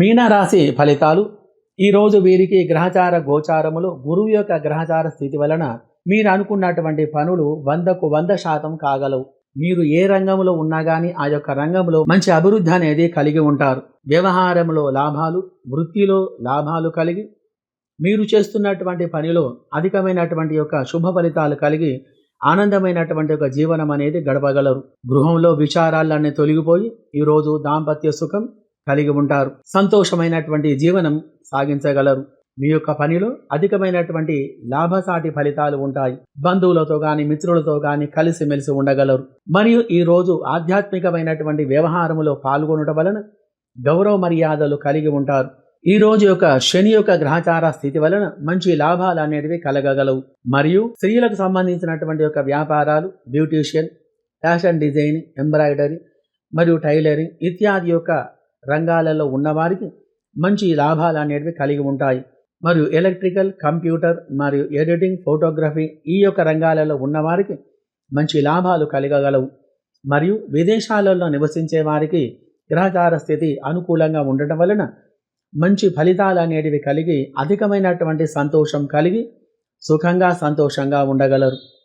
మీనరాశి ఫలితాలు. ఈరోజు వీరికి గ్రహచార గోచారములు గురువు యొక్క గ్రహచార స్థితి వలన మీరు అనుకున్నటువంటి పనులు వందకు వంద శాతం కాగలవు. మీరు ఏ రంగంలో ఉన్నా కానీ ఆ యొక్క రంగంలో మంచి అభివృద్ధి అనేది కలిగి ఉంటారు. వ్యవహారంలో లాభాలు వృత్తిలో లాభాలు కలిగి మీరు చేస్తున్నటువంటి పనిలో అధికమైనటువంటి యొక్క శుభ ఫలితాలు కలిగి ఆనందమైనటువంటి ఒక జీవనం అనేది గడపగలరు. గృహంలో విచారాలన్నీ తొలగిపోయి ఈరోజు దాంపత్య సుఖం కలిగి ఉంటారు. సంతోషమైనటువంటి జీవనం సాగించగలరు. మీ యొక్క పనిలో అధికమైనటువంటి లాభసాటి ఫలితాలు ఉంటాయి. బంధువులతో కానీ మిత్రులతో కానీ కలిసిమెలిసి ఉండగలరు. మరియు ఈ రోజు ఆధ్యాత్మికమైనటువంటి వ్యవహారములో పాల్గొనటం వలన గౌరవ మర్యాదలు కలిగి ఉంటారు. ఈ రోజు యొక్క శని యొక్క గ్రహచార స్థితి వలన మంచి లాభాలు అనేటివి కలగగలవు. మరియు స్త్రీలకు సంబంధించినటువంటి యొక్క వ్యాపారాలు బ్యూటీషియన్ ఫ్యాషన్ డిజైన్ ఎంబ్రాయిడరీ మరియు టైలరింగ్ ఇత్యాది యొక్క రంగాలలో ఉన్నవారికి మంచి లాభాలు అనేటివి కలిగి ఉంటాయి. మరియు ఎలక్ట్రికల్ కంప్యూటర్ మరియు ఎడిటింగ్ ఫోటోగ్రఫీ ఈ యొక్క రంగాలలో ఉన్నవారికి మంచి లాభాలు కలగగలవు. మరియు విదేశాలలో నివసించే వారికి గ్రహచార స్థితి అనుకూలంగా ఉండటం వలన మంచి ఫలితాలు అనేటివి కలిగి అధికమైనటువంటి సంతోషం కలిగి సుఖంగా సంతోషంగా ఉండగలరు.